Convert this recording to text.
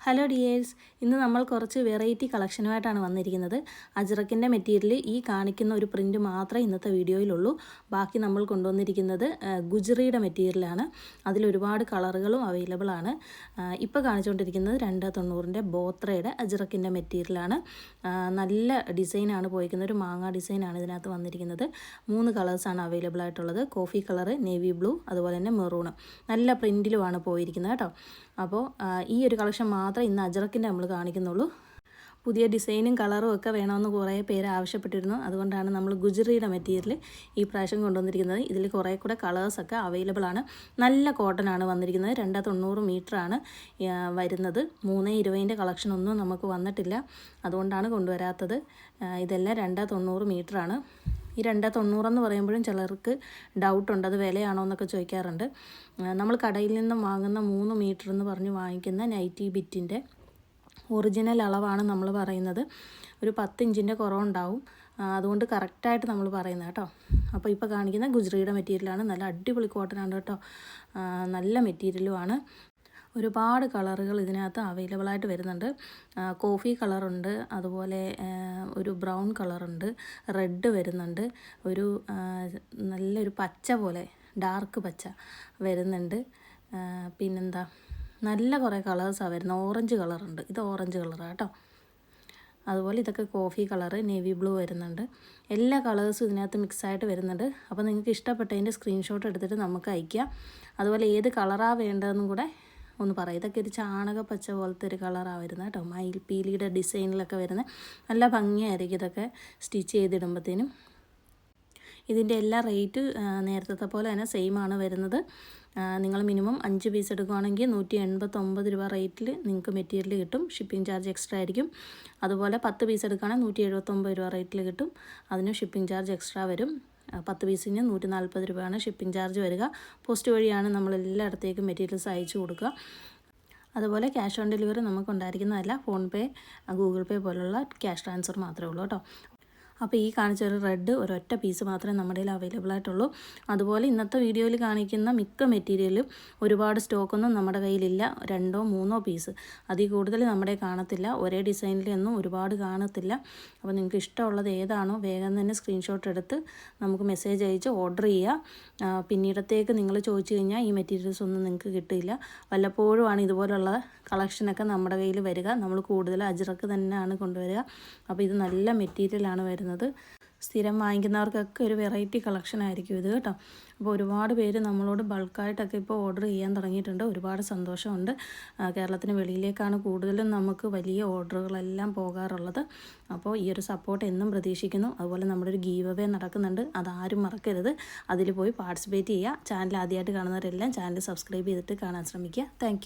Hello dears ഇന്ന് നമ്മൾ കുറച്ച് വെറൈറ്റി കളക്ഷനുമായിട്ടാണ് വന്നിരിക്കുന്നത്. അജ്രക്കിന്റെ മെറ്റീരിയൽ ഈ കാണിക്കുന്ന ഒരു പ്രിന്റ് മാത്രമേ ഇന്നത്തെ വീഡിയോയിലുള്ളൂ. ബാക്കി നമ്മൾ കൊണ്ടുവന്നിരിക്കുന്നത് ഗുജറിയുടെ മെറ്റീരിയലാണ്. അതിലൊരുപാട് കളറുകളും അവൈലബിൾ ആണ്. ഇപ്പോൾ കാണിച്ചുകൊണ്ടിരിക്കുന്നത് രണ്ട് തൊണ്ണൂറിന്റെ ബോത്രയുടെ അജ്രക്കിന്റെ മെറ്റീരിയലാണ്. നല്ല ഡിസൈനാണ് പോയിരിക്കുന്നത് ഒരു മാങ്ങ ഡിസൈനാണ് ഇതിനകത്ത് വന്നിരിക്കുന്നത്. മൂന്ന് കളേഴ്സാണ് അവൈലബിൾ ആയിട്ടുള്ളത്. കോഫി കളറ് നേവി ബ്ലൂ അതുപോലെ തന്നെ മെറൂണ്. നല്ല പ്രിന്റിലുമാണ് പോയിരിക്കുന്നത് കേട്ടോ. അപ്പോൾ ഈ ഒരു കളക്ഷൻ മാത്രമേ ഇന്ന് അജറക്കിന്റെ നമ്മൾ കാണിക്കുന്നുള്ളൂ. പുതിയ ഡിസൈനും കളറും ഒക്കെ വേണമെന്ന് കുറേ പേര് ആവശ്യപ്പെട്ടിരുന്നു. അതുകൊണ്ടാണ് നമ്മൾ ഗുജറിയുടെ മെറ്റീരിയൽ ഈ പ്രാവശ്യം കൊണ്ടുവന്നിരിക്കുന്നത്. ഇതിൽ കുറേ കൂടെ കളേഴ്സൊക്കെ അവൈലബിൾ ആണ്. നല്ല കോട്ടൺ ആണ് വന്നിരിക്കുന്നത്. രണ്ട് തൊണ്ണൂറ് ആണ് വരുന്നത്. മൂന്ന് ഇരുപതിന്റെ കളക്ഷൻ ഒന്നും നമുക്ക് വന്നിട്ടില്ല. അതുകൊണ്ടാണ് കൊണ്ടുവരാത്തത്. ഇതെല്ലാം രണ്ട് തൊണ്ണൂറ് മീറ്ററാണ് ഈ രണ്ട് തൊണ്ണൂറെന്ന് പറയുമ്പോഴും ചിലർക്ക് ഡൗട്ടുണ്ട് അത് വിലയാണോ എന്നൊക്കെ ചോദിക്കാറുണ്ട്. നമ്മൾ കടയിൽ നിന്നും വാങ്ങുന്ന മൂന്ന് മീറ്റർ എന്ന് പറഞ്ഞ് വാങ്ങിക്കുന്ന നൈറ്റി ബിറ്റിന്റെ ഒറിജിനൽ അളവാണ് നമ്മൾ പറയുന്നത്. ഒരു പത്ത് ഇഞ്ചിന്റെ കുറവുണ്ടാവും. അതുകൊണ്ട് കറക്റ്റായിട്ട് നമ്മൾ പറയുന്നത് കേട്ടോ. അപ്പോൾ ഇപ്പോൾ കാണിക്കുന്ന ഗുജറിയുടെ മെറ്റീരിയലാണ്. നല്ല അടിപൊളി കോട്ടനാണ് കേട്ടോ. നല്ല മെറ്റീരിയലുമാണ്. ഒരുപാട് കളറുകൾ ഇതിനകത്ത് അവൈലബിൾ ആയിട്ട് വരുന്നുണ്ട്. കോഫി കളറുണ്ട്. അതുപോലെ ഒരു ബ്രൗൺ കളറുണ്ട് റെഡ് വരുന്നുണ്ട് ഒരു നല്ലൊരു പച്ച പോലെ ഡാർക്ക് പച്ച വരുന്നുണ്ട്. പിന്നെന്താ നല്ല കുറേ കളേഴ്സാണ് വരുന്നത്. ഓറഞ്ച് കളറുണ്ട്. ഇത് ഓറഞ്ച് കളറാണ് കേട്ടോ. അതുപോലെ ഇതൊക്കെ കോഫി കളറ് നേവി ബ്ലൂ വരുന്നുണ്ട്. എല്ലാ കളേഴ്സും ഇതിനകത്ത് മിക്സായിട്ട് വരുന്നുണ്ട്. അപ്പോൾ നിങ്ങൾക്ക് ഇഷ്ടപ്പെട്ടതിന്റെ സ്ക്രീൻഷോട്ട് എടുത്തിട്ട് നമുക്ക് അയക്കാം അതുപോലെ ഏത് കളറാണ് വേണ്ടതെന്നും കൂടെ ഒന്ന് പറയാം ഇതൊക്കെ ഒരു ചാണക പച്ച പോലത്തെ ഒരു കളറാണ് വരുന്നത് കേട്ടോ. മയിൽ പീലിയുടെ ഡിസൈനിലൊക്കെ വരുന്നത്. നല്ല ഭംഗിയായിരിക്കും ഇതൊക്കെ സ്റ്റിച്ച് ചെയ്തിടുമ്പോഴത്തേനും ഇതിന്റെ എല്ലാ റേറ്റ് നേരത്തെ പോലെ തന്നെ സെയിം ആണ് വരുന്നത്. നിങ്ങൾ മിനിമം അഞ്ച് പീസ് എടുക്കുകയാണെങ്കിൽ നൂറ്റി എൺപത്തൊമ്പത് രൂപ റേറ്റിൽ നിങ്ങൾക്ക് മെറ്റീരിയൽ കിട്ടും. ഷിപ്പിംഗ് ചാർജ് എക്സ്ട്രാ ആയിരിക്കും. അതുപോലെ പത്ത് പീസ് എടുക്കുകയാണെങ്കിൽ നൂറ്റി എഴുപത്തൊമ്പത് രൂപ റേറ്റിൽ കിട്ടും. അതിന് ഷിപ്പിംഗ് ചാർജ് എക്സ്ട്രാ വരും. പത്ത് പീസിന് നൂറ്റി നാൽപ്പത് രൂപയാണ് ഷിപ്പിംഗ് ചാർജ് വരിക. പോസ്റ്റ് വഴിയാണ് നമ്മൾ എല്ലായിടത്തേക്കും മെറ്റീരിയൽസ് അയച്ചു കൊടുക്കുക. അതുപോലെ ക്യാഷ് ഓൺ ഡെലിവറി നമുക്ക് ഉണ്ടായിരിക്കുന്നതല്ല ഫോൺ പേ ഗൂഗിൾ പേ പോലുള്ള ക്യാഷ് ട്രാൻസ്ഫർ മാത്രമേ ഉള്ളൂ കേട്ടോ. അപ്പോൾ ഈ കാണിച്ച ഒരു റെഡ് ഒരൊറ്റ പീസ് മാത്രമേ നമ്മുടെ കയ്യിൽ അവൈലബിൾ ആയിട്ടുള്ളൂ. അതുപോലെ ഇന്നത്തെ വീഡിയോയിൽ കാണിക്കുന്ന മിക്ക മെറ്റീരിയലും ഒരുപാട് സ്റ്റോക്കൊന്നും നമ്മുടെ കയ്യിലില്ല. രണ്ടോ മൂന്നോ പീസ്. അതിൽ കൂടുതൽ നമ്മുടെ കാണത്തില്ല. ഒരേ ഡിസൈനിലൊന്നും ഒരുപാട് കാണത്തില്ല. അപ്പോൾ നിങ്ങൾക്ക് ഇഷ്ടമുള്ളത് ഏതാണോ വേഗം തന്നെ സ്ക്രീൻഷോട്ട് എടുത്ത് നമുക്ക് മെസ്സേജ് അയച്ച് ഓർഡർ ചെയ്യുക പിന്നീടത്തേക്ക് നിങ്ങൾ ചോദിച്ചു കഴിഞ്ഞാൽ ഈ മെറ്റീരിയൽസ് ഒന്നും നിങ്ങൾക്ക് കിട്ടില്ല വല്ലപ്പോഴുമാണ് ഇതുപോലുള്ള കളക്ഷനൊക്കെ നമ്മുടെ കയ്യിൽ വരിക. നമ്മൾ കൂടുതൽ അജിറക്ക് തന്നെയാണ് കൊണ്ടുവരിക. അപ്പോൾ ഇത് നല്ല മെറ്റീരിയലാണ് വരുന്നത്. സ്ഥിരം വാങ്ങിക്കുന്നവർക്കൊക്കെ ഒരു വെറൈറ്റി കളക്ഷൻ ആയിരിക്കും ഇത് കേട്ടോ. അപ്പോൾ ഒരുപാട് പേര് നമ്മളോട് ബൾക്കായിട്ടൊക്കെ ഇപ്പോൾ ഓർഡർ ചെയ്യാൻ തുടങ്ങിയിട്ടുണ്ട്. ഒരുപാട് സന്തോഷമുണ്ട്. കേരളത്തിന് വെളിയിലേക്കാണ് കൂടുതലും നമുക്ക് വലിയ ഓർഡറുകളെല്ലാം പോകാറുള്ളത്. അപ്പോൾ ഈ ഒരു സപ്പോർട്ട് എന്നും പ്രതീക്ഷിക്കുന്നു. അതുപോലെ നമ്മുടെ ഒരു ഗീവ് അവേ നടക്കുന്നുണ്ട്. അതാരും മറക്കരുത്. അതിൽ പോയി പാർട്ടിസിപ്പേറ്റ് ചെയ്യുക. ചാനൽ ആദ്യമായിട്ട് കാണുന്നവരെല്ലാം ചാനൽ സബ്സ്ക്രൈബ് ചെയ്തിട്ട് കാണാൻ ശ്രമിക്കുക. താങ്ക്